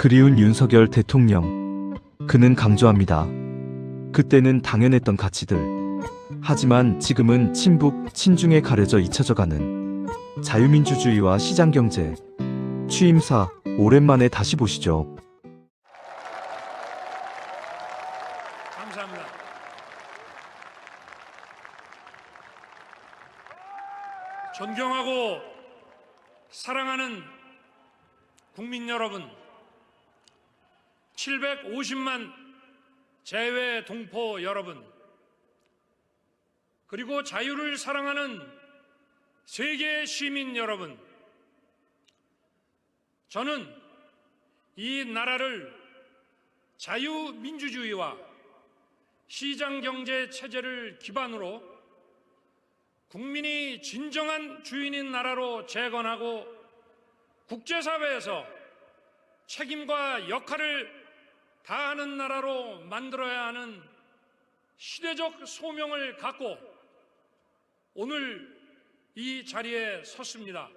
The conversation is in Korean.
그리운 윤석열 대통령. 그는 강조합니다. 그때는 당연했던 가치들. 하지만 지금은 친북, 친중에 가려져 잊혀져가는 자유민주주의와 시장경제. 취임사, 오랜만에 다시 보시죠. 감사합니다. 존경하고 사랑하는 국민 여러분, 750만 재외 동포 여러분, 그리고 자유를 사랑하는 세계 시민 여러분, 저는 이 나라를 자유민주주의와 시장경제 체제를 기반으로 국민이 진정한 주인인 나라로 재건하고 국제사회에서 책임과 역할을 다하는 나라로 만들어야 하는 시대적 소명을 갖고 오늘 이 자리에 섰습니다.